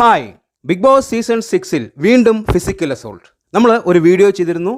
Hi big boss season സിക്സിൽ വീണ്ടും physical assault നമ്മൾ ഒരു വീഡിയോ ചെയ്തിരുന്നു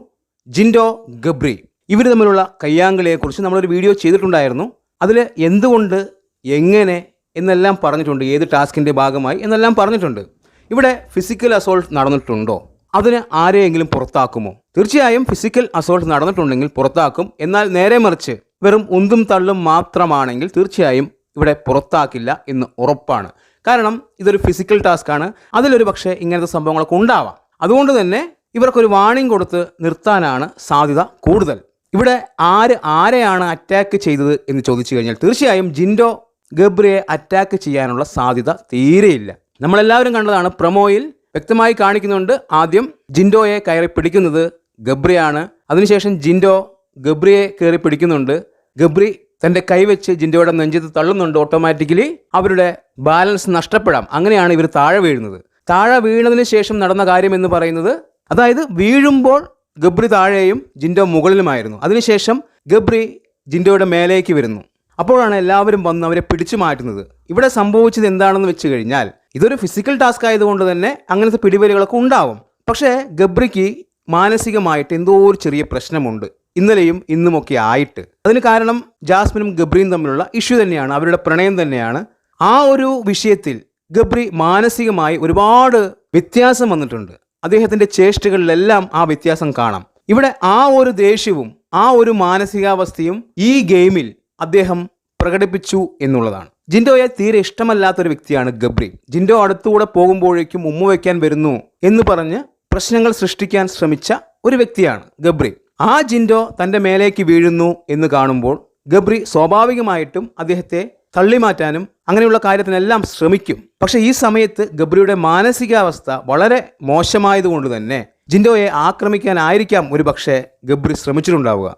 ജിൻഡോ ഗബ്രി. ഇവർ തമ്മിലുള്ള കയ്യാങ്കളിയെക്കുറിച്ച് നമ്മളൊരു വീഡിയോ ചെയ്തിട്ടുണ്ടായിരുന്നു. അതിൽ എന്തുകൊണ്ട് എങ്ങനെ എന്നെല്ലാം പറഞ്ഞിട്ടുണ്ട് ഏത് ടാസ്കിന്റെ ഭാഗമായി എന്നെല്ലാം പറഞ്ഞിട്ടുണ്ട്. ഇവിടെ ഫിസിക്കൽ അസോൾട്ട് നടന്നിട്ടുണ്ടോ? അതിന് ആരെയെങ്കിലും പുറത്താക്കുമോ? തീർച്ചയായും ഫിസിക്കൽ അസോൾട്ട് നടന്നിട്ടുണ്ടെങ്കിൽ പുറത്താക്കും. എന്നാൽ നേരെ മറിച്ച് വെറും ഉന്തും തള്ളും മാത്രമാണെങ്കിൽ തീർച്ചയായും ഇവിടെ പുറത്താക്കില്ല എന്ന് ഉറപ്പാണ്. കാരണം ഇതൊരു ഫിസിക്കൽ ടാസ്ക് ആണ്. അതിലൊരു പക്ഷേ ഇങ്ങനത്തെ സംഭവങ്ങളൊക്കെ ഉണ്ടാവാം. അതുകൊണ്ട് തന്നെ ഇവർക്കൊരു വാണിംഗ് കൊടുത്ത് നിർത്താനാണ് സാധ്യത കൂടുതൽ. ഇവിടെ ആര് ആരെയാണ് അറ്റാക്ക് ചെയ്തത് എന്ന് ചോദിച്ചു കഴിഞ്ഞാൽ തീർച്ചയായും ജിൻഡോ ഗബ്രിയെ അറ്റാക്ക് ചെയ്യാനുള്ള സാധ്യത തീരെയില്ല. നമ്മളെല്ലാവരും കണ്ടതാണ് പ്രൊമോയിൽ വ്യക്തമായി കാണിക്കുന്നുണ്ട് ആദ്യം ജിൻഡോയെ കയറി പിടിക്കുന്നത് ഗബ്രിയാണ്. അതിനുശേഷം ജിൻഡോ ഗബ്രിയെ കയറി പിടിക്കുന്നുണ്ട്. ഗബ്രി തന്റെ കൈവച്ച് ജിൻഡോയുടെ നെഞ്ചത്ത് തള്ളുന്നുണ്ട് ഓട്ടോമാറ്റിക്കലി അവരുടെ ബാലൻസ് നഷ്ടപ്പെടാം. അങ്ങനെയാണ് ഇവർ താഴെ വീഴുന്നത്. താഴെ വീണതിന് ശേഷം നടന്ന കാര്യം എന്ന് പറയുന്നത് അതായത് വീഴുമ്പോൾ ഗബ്രി താഴെയും ജിൻഡോ മുകളിലുമായിരുന്നു. അതിനുശേഷം ഗബ്രി ജിൻഡോയുടെ മേലേക്ക് വരുന്നു. അപ്പോഴാണ് എല്ലാവരും വന്ന് അവരെ പിടിച്ചു മാറ്റുന്നത്. ഇവിടെ സംഭവിച്ചത് എന്താണെന്ന് വെച്ച് കഴിഞ്ഞാൽ ഇതൊരു ഫിസിക്കൽ ടാസ്ക് ആയതുകൊണ്ട് തന്നെ അങ്ങനത്തെ പിടിവലികളൊക്കെ ഉണ്ടാവും. പക്ഷേ ഗബ്രിക്ക് മാനസികമായിട്ട് എന്തോ ഒരു ചെറിയ പ്രശ്നമുണ്ട്. ഇന്നലെയും ഇന്നുമൊക്കെ ആയിട്ട്. അതിന് കാരണം ജാസ്മിനും ഗബ്രിയും തമ്മിലുള്ള ഇഷ്യൂ തന്നെയാണ് അവരുടെ പ്രണയം തന്നെയാണ്. ആ ഒരു വിഷയത്തിൽ ഗബ്രി മാനസികമായി ഒരുപാട് വ്യത്യാസം വന്നിട്ടുണ്ട്. അദ്ദേഹത്തിന്റെ ചേഷ്ടകളിലെല്ലാം ആ വ്യത്യാസം കാണാം. ഇവിടെ ആ ഒരു ദേഷ്യവും ആ ഒരു മാനസികാവസ്ഥയും ഈ ഗെയിമിൽ അദ്ദേഹം പ്രകടിപ്പിച്ചു എന്നുള്ളതാണ്. ജിൻഡോയെ തീരെ ഇഷ്ടമല്ലാത്തൊരു വ്യക്തിയാണ് ഗബ്രി. ജിൻഡോ അടുത്തുകൂടെ പോകുമ്പോഴേക്കും ഉമ്മ വയ്ക്കാൻ വരുന്നു എന്ന് പറഞ്ഞ് പ്രശ്നങ്ങൾ സൃഷ്ടിക്കാൻ ശ്രമിച്ച ഒരു വ്യക്തിയാണ് ഗബ്രി. ആ ജിൻഡോ തന്റെ മേലേക്ക് വീഴുന്നു എന്ന് കാണുമ്പോൾ ഗബ്രി സ്വാഭാവികമായിട്ടും അദ്ദേഹത്തെ തള്ളിമാറ്റാനും അങ്ങനെയുള്ള കാര്യത്തിനെല്ലാം ശ്രമിക്കും. പക്ഷെ ഈ സമയത്ത് ഗബ്രിയുടെ മാനസികാവസ്ഥ വളരെ മോശമായതുകൊണ്ട് തന്നെ ജിൻഡോയെ ആക്രമിക്കാനായിരിക്കാം ഒരു പക്ഷേ ഗബ്രി ശ്രമിച്ചിട്ടുണ്ടാവുക.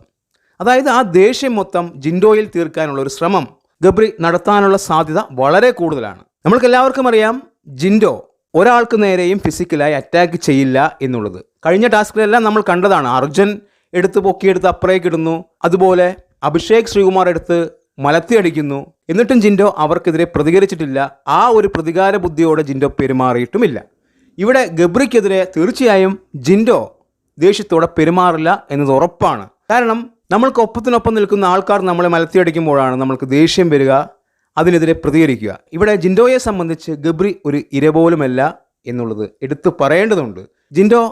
അതായത് ആ ദേഷ്യം മൊത്തം ജിൻഡോയിൽ തീർക്കാനുള്ള ഒരു ശ്രമം ഗബ്രി നടത്താനുള്ള സാധ്യത വളരെ കൂടുതലാണ്. നമ്മൾക്ക് എല്ലാവർക്കും അറിയാം ജിൻഡോ ഒരാൾക്ക് നേരെയും ഫിസിക്കലായി അറ്റാക്ക് ചെയ്യില്ല എന്നുള്ളത്. കഴിഞ്ഞ ടാസ്കിലെല്ലാം നമ്മൾ കണ്ടതാണ് അർജുൻ എടുത്ത് പൊക്കിയെടുത്ത് അപ്പുറേക്ക് ഇടുന്നു. അതുപോലെ അഭിഷേക് ശ്രീകുമാർ എടുത്ത് മലത്തിയടിക്കുന്നു എന്നിട്ടും ജിൻഡോ അവർക്കെതിരെ പ്രതികരിച്ചിട്ടില്ല. ആ ഒരു പ്രതികാര ബുദ്ധിയോടെ ജിൻഡോ പെരുമാറിയിട്ടുമില്ല. ഇവിടെ ഗബ്രിക്കെതിരെ തീർച്ചയായും ജിൻഡോ ദേഷ്യത്തോടെ പെരുമാറില്ല എന്നത് ഉറപ്പാണ്. കാരണം നമ്മൾക്ക് ഒപ്പത്തിനൊപ്പം നിൽക്കുന്ന ആൾക്കാർ നമ്മളെ മലത്തിയടിക്കുമ്പോഴാണ് നമ്മൾക്ക് ദേഷ്യം വരിക അതിനെതിരെ പ്രതികരിക്കുക. ഇവിടെ ജിൻഡോയെ സംബന്ധിച്ച് ഗബ്രി ഒരു ഇര പോലുമല്ല എന്നുള്ളത് എടുത്തു പറയേണ്ടതുണ്ട്. ജിൻഡോ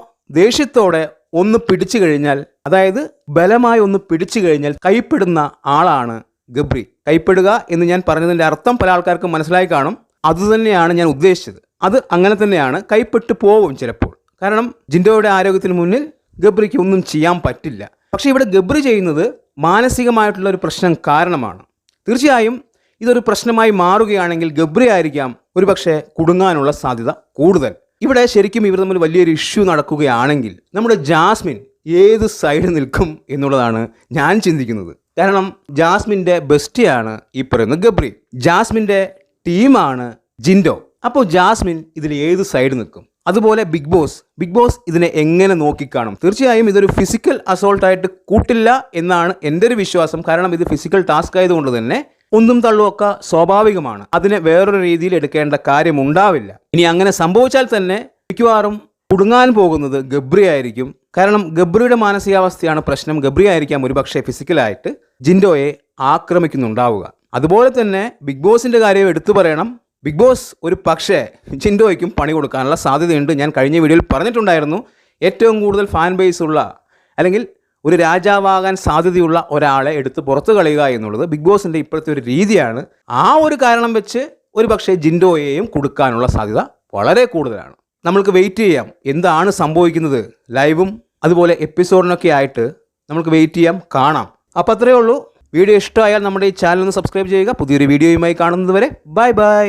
ദേഷ്യത്തോടെ ഒന്ന് പിടിച്ചു കഴിഞ്ഞാൽ അതായത് ബലമായി ഒന്ന് പിടിച്ചു കഴിഞ്ഞാൽ കൈപ്പെടുന്ന ആളാണ് ഗബ്രി. കൈപ്പെടുക എന്ന് ഞാൻ പറഞ്ഞതിന്റെ അർത്ഥം പല ആൾക്കാർക്കും മനസ്സിലായി കാണും. അതുതന്നെയാണ് ഞാൻ ഉദ്ദേശിച്ചത്. അത് അങ്ങനെ തന്നെയാണ് കൈപ്പെട്ടു പോവും ചിലപ്പോൾ. കാരണം ജിൻഡോയുടെ ആരോഗ്യത്തിന് മുന്നിൽ ഗബ്രിക്ക് ഒന്നും ചെയ്യാൻ പറ്റില്ല. പക്ഷേ ഇവിടെ ഗബ്രി ചെയ്യുന്നത് മാനസികമായിട്ടുള്ള ഒരു പ്രശ്നം കാരണമാണ്. തീർച്ചയായും ഇതൊരു പ്രശ്നമായി മാറുകയാണെങ്കിൽ ഗബ്രി ആയിരിക്കാം ഒരുപക്ഷെ കുടുങ്ങാനുള്ള സാധ്യത കൂടുതൽ. ഇവിടെ ശരിക്കും ഇവർ തമ്മിൽ വലിയൊരു ഇഷ്യൂ നടക്കുകയാണെങ്കിൽ നമ്മുടെ ജാസ്മിൻ ഏത് സൈഡ് നിൽക്കും എന്നുള്ളതാണ് ഞാൻ ചിന്തിക്കുന്നത്. കാരണം ജാസ്മിന്റെ ബെസ്റ്റിയാണ് ഈ പറയുന്ന ഗബ്രി. ജാസ്മിന്റെ ടീമാണ് ജിൻഡോ. അപ്പോൾ ജാസ്മിൻ ഇതിൽ ഏത് സൈഡ് നിൽക്കും? അതുപോലെ ബിഗ് ബോസ്. ബിഗ് ബോസ് ഇതിനെ എങ്ങനെ നോക്കിക്കാണും? തീർച്ചയായും ഇതൊരു ഫിസിക്കൽ അസോൾട്ടായിട്ട് കൂട്ടില്ല എന്നാണ് എന്റെ ഒരു വിശ്വാസം. കാരണം ഇത് ഫിസിക്കൽ ടാസ്ക് ആയതുകൊണ്ട് തന്നെ ഒന്നും തള്ളുമൊക്കെ സ്വാഭാവികമാണ്. അതിനെ വേറൊരു രീതിയിൽ എടുക്കേണ്ട കാര്യമുണ്ടാവില്ല ഇനി അങ്ങനെ സംഭവിച്ചാൽ തന്നെ മിക്കവാറും കുടുങ്ങാൻ പോകുന്നത് ഗബ്രി ആയിരിക്കും. കാരണം ഗബ്രിയുടെ മാനസികാവസ്ഥയാണ് പ്രശ്നം. ഗബ്രി ആയിരിക്കാം ഒരുപക്ഷെ ഫിസിക്കലായിട്ട് ജിൻഡോയെ ആക്രമിക്കുന്നുണ്ടാവുക. അതുപോലെ തന്നെ ബിഗ് ബോസിന്റെ കാര്യം എടുത്തു പറയണം. ബിഗ് ബോസ് ഒരു പക്ഷേ ജിൻഡോയ്ക്കും പണി കൊടുക്കാനുള്ള സാധ്യതയുണ്ട്. ഞാൻ കഴിഞ്ഞ വീഡിയോയിൽ പറഞ്ഞിട്ടുണ്ടായിരുന്നു. ഏറ്റവും കൂടുതൽ ഫാൻ ബേസ് ഉള്ള അല്ലെങ്കിൽ ഒരു രാജാവാകാൻ സാധ്യതയുള്ള ഒരാളെ എടുത്ത് പുറത്തു കളയുക എന്നുള്ളത് ബിഗ് ബോസിന്റെ ഇപ്പോഴത്തെ ഒരു രീതിയാണ്. ആ ഒരു കാരണം വെച്ച് ഒരു പക്ഷേ ജിൻഡോയെയും കൊടുക്കാനുള്ള സാധ്യത വളരെ കൂടുതലാണ്. നമ്മൾക്ക് വെയിറ്റ് ചെയ്യാം. എന്താണ് സംഭവിക്കുന്നത്? ലൈവും അതുപോലെ എപ്പിസോഡിനൊക്കെ ആയിട്ട് നമുക്ക് വെയിറ്റ് ചെയ്യാം കാണാം. അപ്പോൾ അത്രയേ ഉള്ളൂ. വീഡിയോ ഇഷ്ടമായാൽ നമ്മുടെ ഈ ചാനൽ ഒന്ന് സബ്സ്ക്രൈബ് ചെയ്യുക. പുതിയൊരു വീഡിയോയുമായി കാണുന്നത് വരെ ബൈ ബൈ